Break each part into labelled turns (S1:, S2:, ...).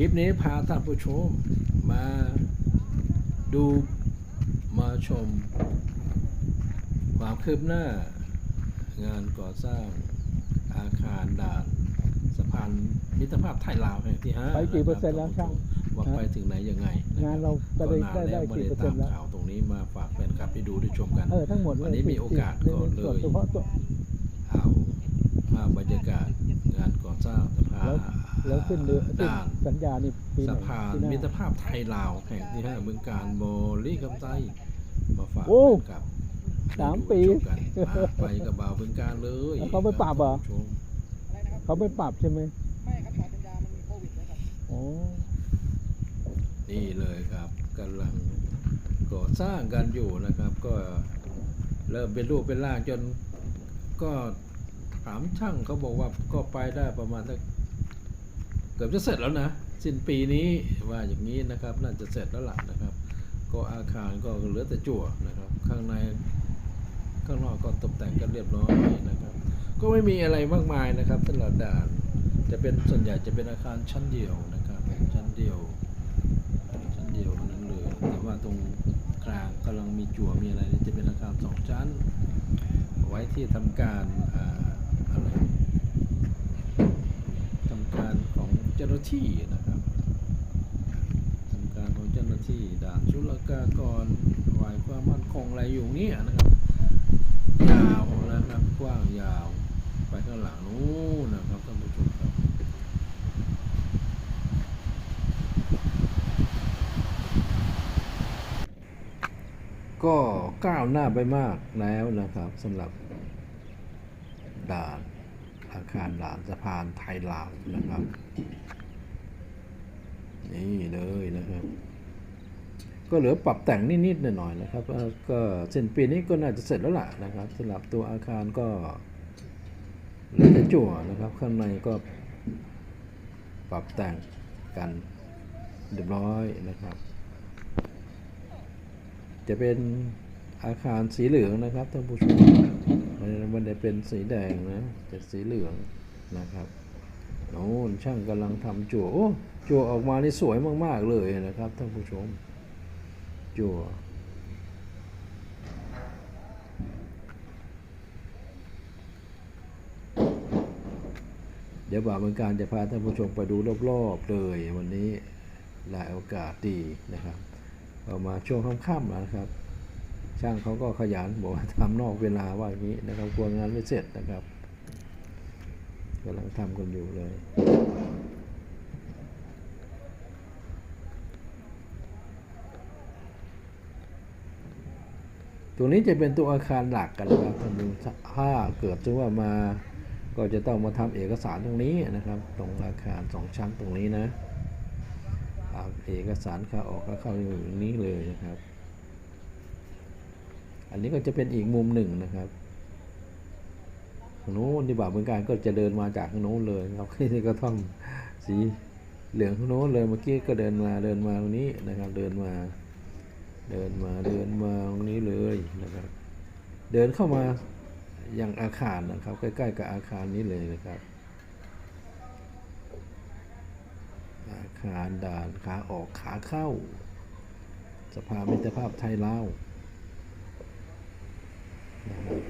S1: คลิปนี้พาท่านผู้ชมมาดูมาชมความคืบหน้างานก่อสร้างอาคารด่านสะพานมิตรภาพไทยลาวแห่งที่ห้า
S2: ไปกี่เปอร์เซ็นต์แล้วช่าง
S1: ว่าไปถึงไหนยังไงะคบ
S2: งานเราก็ได้
S1: นาน
S2: ได้
S1: แล้
S2: ได้
S1: วไม่
S2: กี่
S1: ได้
S2: เปอร์เซ็
S1: ตานม
S2: ต์แล้ว
S1: ข่าวตรงนี้มาฝากแฟนคลับได้ดูได้ชมกัน
S2: เออทั้งหมดเลย
S1: วันนี้มีโอกาส
S2: ใน
S1: ก่อนเลย
S2: ส่วนเฉพาะตัว
S1: เอาภาพบรรยากาศงานก่อสร้างสะพาน
S2: แล้วแล้วขึ้นเรือขึ้น
S1: ด่าน
S2: สัญญานี่ปีไหน
S1: สะพาน
S2: ปีหน้
S1: มิตรภาพไทยลาวแห่งที่ห้าเมืองการโมลีคำไซมาฝาก
S2: โอ้
S1: แฟนคลับ
S2: สาม
S1: ได้ดู
S2: ปี
S1: ชกันมาไปกับบ่าวเมืองการเลย
S2: แล้วเขาไม่ปรับเหรอ
S1: ชม
S2: เขาไม่ปรับใช่ไหม
S3: ไม่ครับต่อสัญญามันมีโควิดนะครับ
S2: อ๋อ
S1: นี่เลยครับกำลังก่อสร้างกันอยู่นะครับ ก็เริ่มเป็นรูปเป็นร่างจนก็ถามช่างเขาบอกว่าก็ไปได้ประมาณสัก เกือบจะเสร็จแล้วนะสิ้นปีนี้ว่าอย่างนี้นะครับ น่าจะเสร็จแล้วล่ะนะครับ ก็อาคารก็เหลือแต่จั่วนะครับ ข้างในข้างนอกก็ตกแต่งกันเรียบร้อยนะครับ ก็ไม่มีอะไรมากมายนะครับตลาดด่านจะเป็นส่วนใหญ่จะเป็นอาคารชั้นเดียวนะครับชั้นเดียว ชั้นเดียวนั้นเลยแต่ว่าตรงกลางกำลังมีจั่วมีอะไรจะเป็นอาคารสองชั้น ไว้ที่ทำการอ่าอะไรทำการของ เจ้าหน้าที่นะครับทำการของเจ้าหน้าที่ด่านชุลกากรฝ่ายความมั่นคงอะไรอยู่เนี่ยนะครับยาวนะครับกว้างยาวไปข้างหลังนู้นนะครับท่านผู้ชมครับก็ก้าวหน้าไปมากแล้วนะครับสำหรับด่าน อาคารด่านสะพานไทยลาวนะครับ นี่เลยนะครับ ก็เหลือปรับแต่งนิดๆหน่อยๆนะครับ ก็เส้นปีนี้ก็น่าจะเสร็จแล้วล่ะนะครับสำหรับตัวอาคารก็เหลือแต่จั่วนะครับ ข้างในก็ปรับแต่งกันเรียบร้อยนะครับ จะเป็นอาคารสีเหลืองนะครับท่านผู้ชม มันได้เป็นสีแดงนะจะสีเหลืองนะครับโน่นช่างกำลังทำจั่วโอ้จั่วออกมานี่สวยมาก ๆ เลยนะครับท่านผู้ชม จั่วเดี๋ยวบ่าวเมืองการจะพาท่านผู้ชมไปดูรอบๆเลยวันนี้หลายโอกาสดีนะครับ ออกมาช่วงค่ำๆนะครับ ช่างเขาก็ขยันบอกว่าทำนอกเวลาว่าอย่างนี้นะครับกลัวงานไม่เสร็จนะครับกำลังทำกันอยู่เลยตรงนี้จะเป็นตัวอาคารหลักกันนะครับท่านผู้ชมถ้าเกิดจะว่ามาก็จะต้องมาทำเอกสารตรงนี้นะครับ ตรงอาคารสองชั้นตรงนี้นะเอาเอกสารเข้าออกก็เข้าอยู่อย่างนี้เลยนะครับ อันนี้ก็จะเป็นอีกมุมหนึ่งนะครับทางโน้นที่บ่าวเมืองการก็จะเดินมาจากทางโน้นเลยครับนี่ก็ต้องสีเหลืองทางโน้นเลยเมื่อกี้ก็เดินมาเดินมาตรงนี้นะครับ เดินมา เดินมาเดินมาตรงนี้เลยนะครับ เดินเข้ามาอย่างอาคารนะครับ ใกล้ ๆ กับอาคารนี้เลยนะครับ อาคารด่านขาออกขาเข้า สภามิตรภาพไทยลาว นะครับ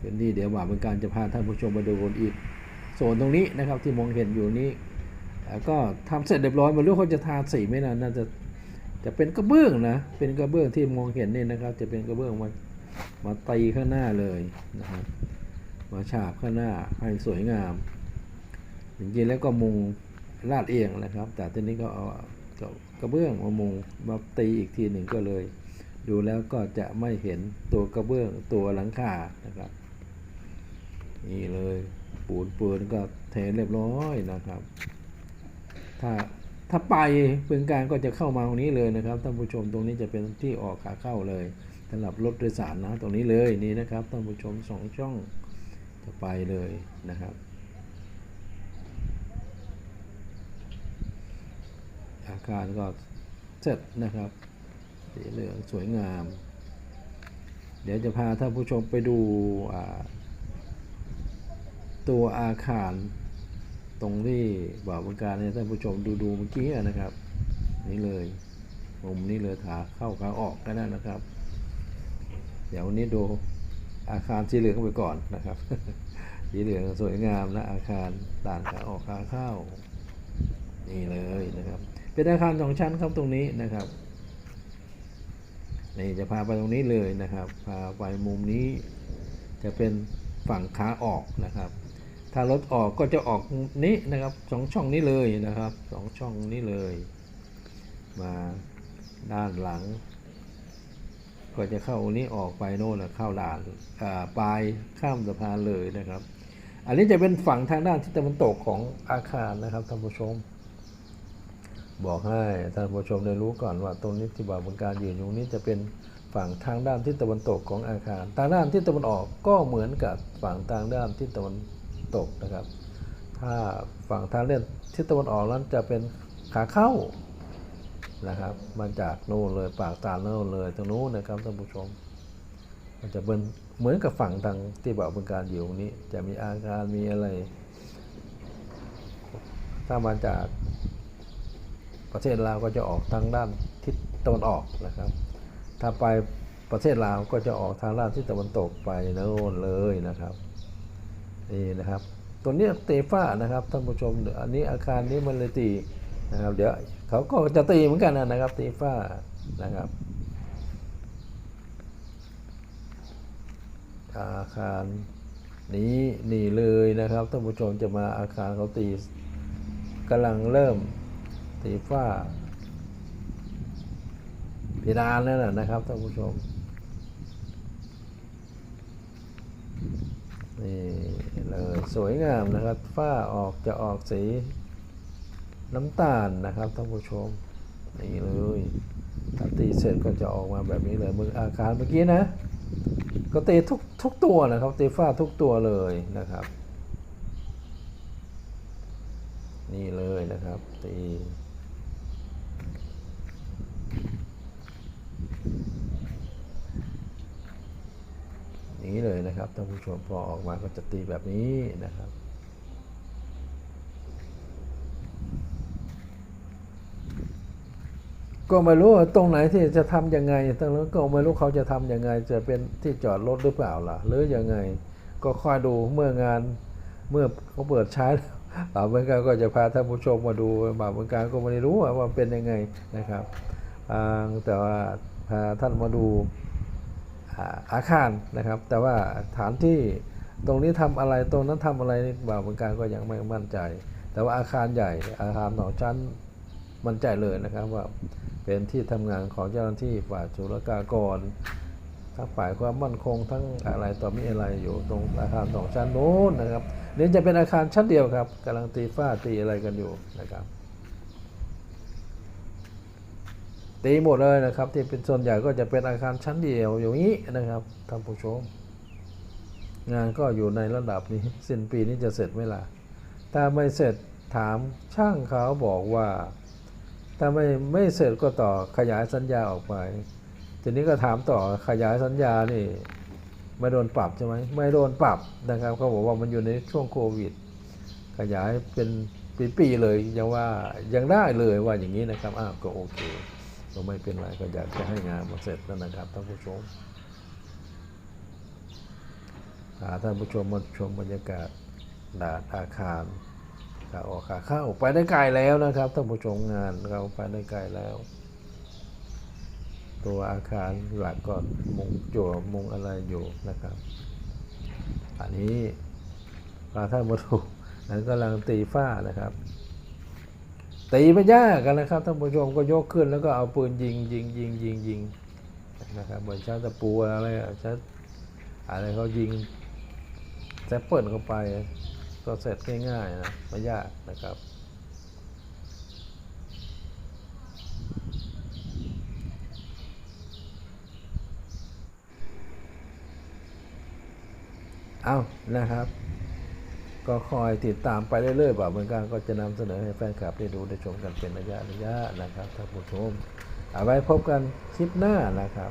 S1: คืนนี้เดี๋ยวว่าเป็นการจะพาท่านผู้ชมมาดูอีกโซนตรงนี้นะครับที่มองเห็นอยู่นี้ก็ทำเสร็จเรียบร้อยไมารู้เขาจะทาสีไหมนะน่าจะจะเป็นกระเบื้องนะเป็นกระเบื้องที่มองเห็นนี่นะครับ จะเป็นกระเบื้องมามาตีข้างหน้าเลยนะครับมาฉาบข้างหน้าให้สวยงามจริงๆแล้วก็มุง ลาดเอียงนะครับ แต่ทีนี้ก็เอากระเบื้องมามุงมาตีอีกทีหนึ่งก็เลย ดูแล้วก็จะไม่เห็นตัวกระเบื้องตัวหลังคานะครับ นี่เลยปูนปืนก็เทเรียบร้อยนะครับ ถ้าถ้าไปพึงการก็จะเข้ามาตรงนี้เลยนะครับท่านผู้ชมตรงนี้จะเป็นที่ออกขาเข้าเลยสำหรับรถโดยสารนะตรงนี้เลยนี่นะครับท่านผู้ชมสองช่องจะไปเลยนะครับ อา คารก็เสร็จนะครับ สีเหลืองสวยงาม เดี๋ยวจะพาท่านผู้ชมไปดูตัวอาคารตรงที่บ่าวบงการเนี่ยท่านผู้ชมดูดูเมื่อกี้นะครับ นี่เลยมุมนี้เลยขาเข้าขาออกก็ได้นะครับ เดี๋ยววันนี้ดูอาคารสีเหลืองไปก่อนนะครับสีเหลืองสวยงามนะอาคารด่านขาออกขาเข้า นี่เลยนะครับ เป็นอาคารสองชั้นครับตรงนี้นะครับนี่จะพาไปตรงนี้เลยนะครับ พาไปมุมนี้จะเป็นฝั่งขาออกนะครับ ถ้ารถออกก็จะออกนี้นะครับสองช่องนี้เลยนะครับสองช่องนี้เลย มาด้านหลัง ก็จะเข้านี้ออกไปโน่นนะเข้าด่านปลายข้ามสะพานเลยนะครับ อันนี้จะเป็นฝั่งทางด้านทิศตะวันตกของอาคารนะครับท่านผู้ชม บอกให้ท่านผู้ชมได้รู้ก่อนว่าตรงนี้ที่บ่าวบนการยืนอยู่นี้จะเป็นฝั่งทางด้านทิศตะวันตกของอาคาร ทางด้านทิศตะวันออกก็เหมือนกับฝั่งทางด้านทิศตะวันตกนะครับ ถ้าฝั่งทางเล่นทิศตะวันออกนั้นจะเป็นขาเข้านะครับ มาจากโน่นเลยปากตาโน่นเลยตรงนู้นนะครับท่านผู้ชม มันจะเป็นเหมือนกับฝั่งทางที่บ่าวบนการอยู่ตรงนี้จะมีอาคารมีอะไร ถ้ามาจาก ประเทศลาวก็จะออกทางด้านทิศตะวันออกนะครับ ถ้าไปประเทศลาวก็จะออกทางด้านทิศตะวันตกไปโน่นเลยนะครับนี่นะครับ ตัวนี้เตฟ้านะครับท่านผู้ชมอันนี้อาคารนี้มันเลยตีนะครับ เดี๋ยวเขาก็จะตีเหมือนกันนะครับเตฟ้านะครับอาคารนี้นี่เลยนะครับท่านผู้ชมจะมาอาคารเขาตีกำลังเริ่ม สีฟ้าเพดานนั่นนะนะครับท่านผู้ชมนี่เลยสวยงามนะครับ ฝ้าออกจะออกสีน้ำตาลนะครับท่านผู้ชมนี่เลยถ้าตีเสร็จก็จะออกมาแบบนี้เลยมืออาคารเมื่อกี้นะ ก็ตีทุกทุกตัวนะครับตีฝ้าทุกตัวเลยนะครับ นี่เลยนะครับตี นี้เลยนะครับท่านผู้ชมพอออกมาก็จะตีแบบนี้นะครับ ก็ไม่รู้ตรงไหนที่จะทำยังไงตรงนั้นก็ไม่รู้เขาจะทำยังไง จะเป็นที่จอดรถหรือเปล่าล่ะ หรือยังไง ก็คอยดูเมื่องานเมื่อเขาเปิดใช้แล้วบ่าวเมืองการก็จะพาท่านผู้ชมมาดูบ่าวเมืองการก็ไม่รู้ว่าว่าเป็นยังไงนะครับแต่ว่าพาท่านมาดู อาคารนะครับ แต่ว่าฐานที่ตรงนี้ทำอะไรตรงนั้นทำอะไรบ่าวเมืองการก็ยังไม่มั่นใจ แต่ว่าอาคารใหญ่อาคารสองชั้นมั่นใจเลยนะครับว่าเป็นที่ทำงานของเจ้าหน้าที่ฝ่ายจุลกากรทั้งฝ่ายความมั่นคงทั้งอะไรต่อมีอะไรอยู่ตรงอาคารสองชั้นโน้นนะครับนี่จะเป็นอาคารชั้นเดียวครับกำลังตีฝ้าตีอะไรกันอยู่นะครับ ตีหมดเลยนะครับ ที่เป็นส่วนใหญ่ก็จะเป็นอาคารชั้นเดียวอย่างนี้นะครับท่านผู้ชม งานก็อยู่ในระดับนี้สิ้นปีนี้จะเสร็จไหมล่ะถ้าไม่เสร็จถามช่างเขาบอกว่าถ้าไม่ไม่เสร็จก็ต่อขยายสัญญาออกไป ทีนี้ก็ถามต่อขยายสัญญานี่ไม่โดนปรับใช่ไหมไม่โดนปรับนะครับเขาบอกว่ามันอยู่ในช่วงโควิด ขยายเป็นปีๆเลยยังว่ายังได้เลยว่าอย่างนี้นะครับอ้าวก็โอเค ก็ไม่เป็นไรก็อยากจะให้งานมาเสร็จแล้วนะครับท่านผู้ชมพาท่านผู้ชมมาชมบรรยากาศดาดอาคารขาออกขาเข้าไปได้ไกลแล้วนะครับท่านผู้ชมงานเราไปได้ไกลแล้ว ตัวอาคารหลักก็มุงจั่วมุงอะไรอยู่นะครับ อันนี้พาท่านมาดูนั้นกำลังตีฝ้านะครับ ตีไม่ยากกันนะครับท่านผู้ชมก็ยกขึ้นแล้วก็เอาปืนยิงยิงยิงยิงยิงนะครับเหมือนช้ตะปูอะไรอะใช้อะไรเขายิงแซปเปิลเข้าไปก็เสร็จง่ายๆนะไม่ยากนะครับเอานะครับ ก็คอยติดตามไปเรื่อยๆแบบเหมือนกันก็จะนำเสนอให้แฟนคลับได้ดูได้ชมกันเป็นระยะระยะนะครับท่านผู้ชมเอาไว้พบกันคลิปหน้านะครับ